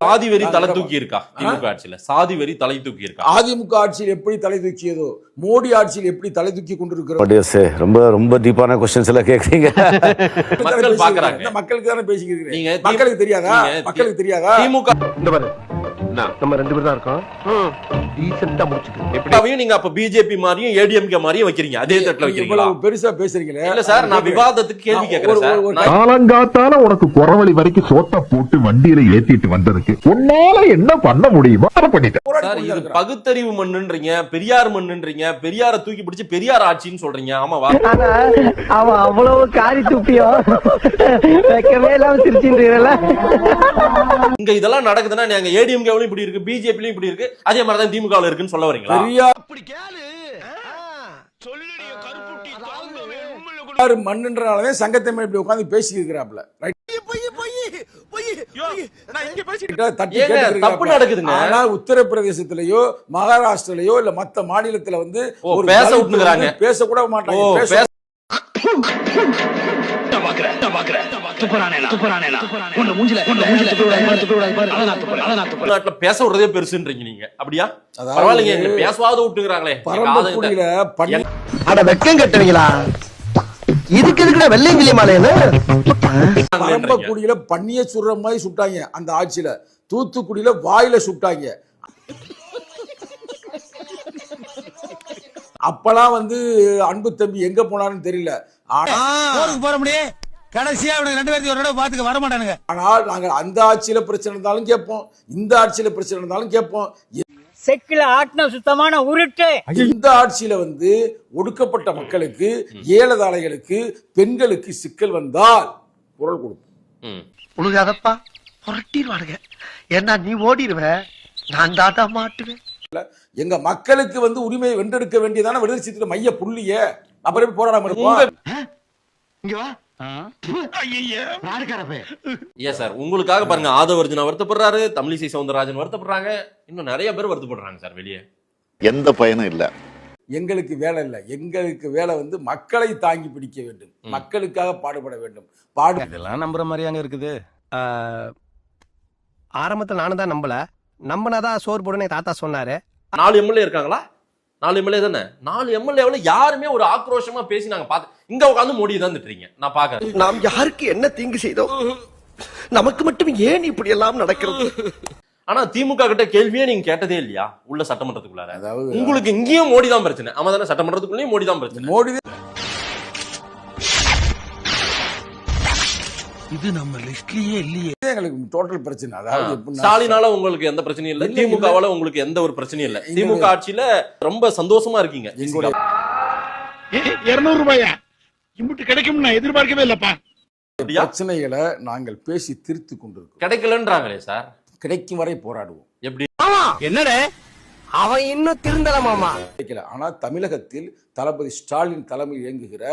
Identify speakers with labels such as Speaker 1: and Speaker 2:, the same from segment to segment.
Speaker 1: சாதி வெறி தலை தூக்கி இருக்கா திமுக ஆட்சியில. சாதி வெறி தலை தூக்கி இருக்கா
Speaker 2: அதிமுக ஆட்சியில் எப்படி தலை தூக்கியதோ மோடி ஆட்சியில் எப்படி தலை தூக்கி கொண்டிருக்கிறோம்?
Speaker 3: ரொம்ப ரொம்ப டீப்பான கொஸ்டின்ஸ் எல்லாம் கேக்குறீங்க.
Speaker 1: மக்கள் பாக்குறாங்க.
Speaker 2: மக்களுக்கு தானே
Speaker 1: தி-
Speaker 2: மக்களுக்கு தெரியாதா? மக்களுக்கு தெரியாதா?
Speaker 1: திமுக
Speaker 4: இந்த பாரு நம்ம ரெண்டு பேரும் தான் இருக்கோம். டீசெண்டா முடிச்சுட்டு
Speaker 1: எப்படியும்? நீங்க அப்ப பிஜேபி மாதிரியும் ஏடிஎம்கே மாதிரியும் வைக்கிறீங்க. அதே தட்டுல வைக்கிறீங்களா?
Speaker 2: பெருசா பேசுறீங்களே?
Speaker 1: இல்ல சார் நான் விவாதத்துக்கு கேள்வி கேக்குறேன்
Speaker 5: காலங்காத்தால உனக்கு குறவழி வரைக்கும் சோத்த போட்டு வண்டியில ஏத்திட்டு வந்ததுக்கு உன்னால என்ன பண்ண முடியுமோ அதை பண்ணிட்டேன்.
Speaker 1: சார் இது. பகுத்தறிவு மண்ணுன்றீங்க பெரியார் மண்ணுன்றீங்க பெரியார தூக்கி பிடிச்சு பெரியார் ஆட்சின்னு சொல்றீங்க. ஆமாவா
Speaker 6: அவன் அவ்வளவு காரி துப்பியோ? வைக்கவே இல்லாம சிரிச்சுன்றீங்கல்ல.
Speaker 1: இங்க இதெல்லாம் நடக்குதுன்னா நீங்க ஏடிஎம்கேவிலும் இப்படி இருக்கு பிஜேபிலும் இப்படி இருக்கு. அதே மாதிரி தான் திமுகவில் இருக்குன்னு சொல்ல வரீங்களா?
Speaker 4: அப்படி கேளு. சொல்லுடைய கருப்புட்டி
Speaker 2: பெரியார் மண்ணுன்றனாலதான் சங்கத்தமிழ் இப்படி உட்கார்ந்து பேசி இருக்கிறாப்ல தட்டி
Speaker 1: ஏங்க,
Speaker 2: கேட்டுட்டு
Speaker 1: தப்பு
Speaker 2: இருக்காப்ல.
Speaker 1: நடக்குதுங்க.
Speaker 2: ஆனா
Speaker 1: பேச விடுறதே பெருசுன்றீங்க நீங்க. அப்படியா? பரவாயில்லைங்க எங்களை பேசவாத விட்டுக்கிறாங்களே.
Speaker 2: பரம்பக்குடியில பண்ணி
Speaker 4: அட வெக்கம் கட்டுவீங்களா? இதுக்கு எதுக்குடா வெள்ளையங்கிலி மாலைன்னு?
Speaker 2: பரம்பக்குடியில பண்ணிய சுடுற மாதிரி சுட்டாங்க அந்த ஆட்சியில. தூத்துக்குடியில வாயில சுட்டாங்க. அப்பெல்லாம் வந்து அன்பு தம்பி எங்க போனான்னு தெரியல.
Speaker 7: போற முடியும் கடைசியா அவனுக்கு ரெண்டு பேர்த்தையும் ஒரு தடவை பாத்துக்க வர மாட்டானுங்க
Speaker 2: ஆனால் நாங்கள் அந்த ஆட்சியில பிரச்சனை இருந்தாலும் கேட்போம். இந்த ஆட்சியில பிரச்சனை இருந்தாலும் கேட்போம்.
Speaker 6: செக்கில ஆட்டின சுத்தமான உருட்டு.
Speaker 2: இந்த ஆட்சியில வந்து ஒடுக்கப்பட்ட மக்களுக்கு ஏலதாளைகளுக்கு பெண்களுக்கு சிக்கல் வந்தால் குரல் கொடுப்போம்.
Speaker 1: ம்.
Speaker 4: உழுகாதப்பா புரட்டிடுவானுங்க. ஏன்னா நீ ஓடிடுவ. நான் தாட்டா மாட்டுவேன்.
Speaker 2: எங்க மக்களுக்கு வந்து உரிமையை வென்றெடுக்க வேண்டியதான விடுதலை சித்திர மைய புள்ளிய. அப்புறம் போராடாம இருப்போம்?
Speaker 4: இங்க வா.
Speaker 1: சார் உங்களுக்காக பாருங்க ஆதவர்ஜுனா வருத்தப்படுறாரு தமிழிசை சவுந்தரராஜன் வருத்தப்படுறாங்க இன்னும் நிறைய பேர் வருத்தப்படுறாங்க சார் வெளியே.
Speaker 8: எந்த பயனும் இல்லை.
Speaker 2: எங்களுக்கு வேலை இல்லை. எங்களுக்கு வேலை வந்து மக்களை தாங்கி பிடிக்க வேண்டும். மக்களுக்காக பாடுபட வேண்டும். பாடு
Speaker 7: இதெல்லாம் நம்புற மாதிரியாங்க இருக்குது.
Speaker 4: ஆரம்பத்துல நானும் தான் நம்பல. நம்பினாதான் சோறு போடுன்னு தாத்தா சொன்னாரு.
Speaker 1: நாலு எம்எல்ஏ இருக்காங்களா? நாலு எம்எல்ஏ தானே? நாலு எம்எல்ஏவில் யாருமே ஒரு ஆக்ரோஷமா பேசி நாங்க பார்த்து இங்க உட்காந்து மோடி தான் திட்டுறீங்க நான் பாக்குறேன்.
Speaker 4: நாம் யாருக்கு என்ன தீங்கு செய்தோம் நமக்கு மட்டும் ஏன் இப்படி எல்லாம் நடக்கிறது?
Speaker 1: ஆனா திமுக கிட்ட கேள்வியே நீங்க கேட்டதே இல்லையா? உள்ள சட்டமன்றத்துக்குள்ளார.
Speaker 2: அதாவது
Speaker 1: உங்களுக்கு இங்கேயும் மோடி தான் பிரச்சனை. ஆமா தானே சட்டமன்றத்துக்குள்ளேயும் மோடி தான் பிரச்சனை.
Speaker 2: மோடி
Speaker 7: இது நம்ம லிஸ்ட்லயே இல்லையே.
Speaker 2: எங்களுக்கு டோட்டல் பிரச்சனை. அதாவது
Speaker 1: ஸ்டாலினால உங்களுக்கு எந்த பிரச்சனையும் இல்ல. திமுகவால உங்களுக்கு எந்த ஒரு பிரச்சனையும் இல்ல. திமுக ஆட்சியில ரொம்ப சந்தோஷமா இருக்கீங்க.
Speaker 2: எங்களுடைய
Speaker 5: இருநூறு ரூபாயா? இம்புட்டு கிடைக்கும் நான் எதிர்பார்க்கவே இல்லப்பா?
Speaker 2: பிரச்சனைகளை நாங்கள் பேசி தீர்த்து கொண்டிருக்கிறோம்.
Speaker 1: கிடைக்கலன்றாங்களே சார்.
Speaker 2: கிடைக்கும் வரை போராடுவோம்.
Speaker 1: எப்படி?
Speaker 7: என்னடே?
Speaker 4: அவன் இன்னும் திருந்தலமாமா
Speaker 2: கிடைக்கல ஆனா தமிழகத்தில் தளபதி ஸ்டாலின் தலைமையில் இயங்குகிற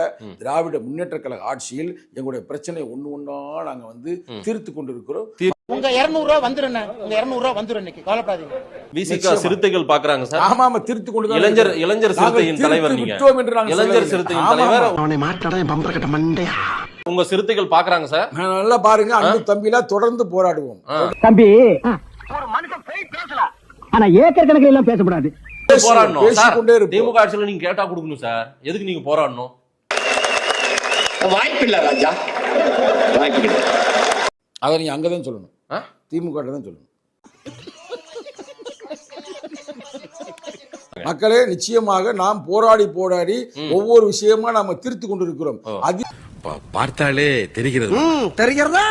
Speaker 2: திராவிட முன்னேற்ற கழக ஆட்சியில் எங்களுடைய பிரச்சனை ஒண்ணு ஒண்ணா நாங்க வந்து தீர்த்து கொண்டிருக்கிறோம்.
Speaker 9: உங்க இருநூறு ரூபா வந்துரும் உங்க இருநூறு ரூபா வந்துரும் இன்னைக்கு. கவலைப்படாதீங்க.
Speaker 1: விசிகா. சிறுத்தைகள் பாக்குறாங்க சார்.
Speaker 2: ஆமா ஆமா தீர்த்து கொண்டு தான்
Speaker 1: இளைஞர். இளைஞர் சிறுத்தையின் தலைவர் நீங்க. இளைஞர். சிறுத்தையின் தலைவர்.
Speaker 4: அவனை மாட்டாடா என் பம்பர கட்ட மண்டையா?
Speaker 1: உங்க சிறுத்தைகள் பாக்குறாங்க சார்.
Speaker 2: நான் நல்லா பாருங்க அன்பு தம்பிலா தொடர்ந்து போராடுவோம்.
Speaker 6: தம்பி ஆனா ஏக்கர் கணக்கில் எல்லாம் பேசக்கூடாது
Speaker 2: பேசுவோம்,
Speaker 1: போராடணும். சார் திமுக ஆட்சியில நீங்க கேட்டா கொடுக்கணும் சார். எதுக்கு நீங்க போராடணும்?
Speaker 2: அதை நீங்க அங்கதான் சொல்லணும்? திமுக தான் சொல்லணும். மக்களே நிச்சயமாக நாம் போராடி போராடி ஒவ்வொரு விஷயமா நாம தீர்த்து கொண்டிருக்கிறோம். அது
Speaker 7: பார்த்தாலே தெரிகிறது.
Speaker 4: தெரிகிறதா?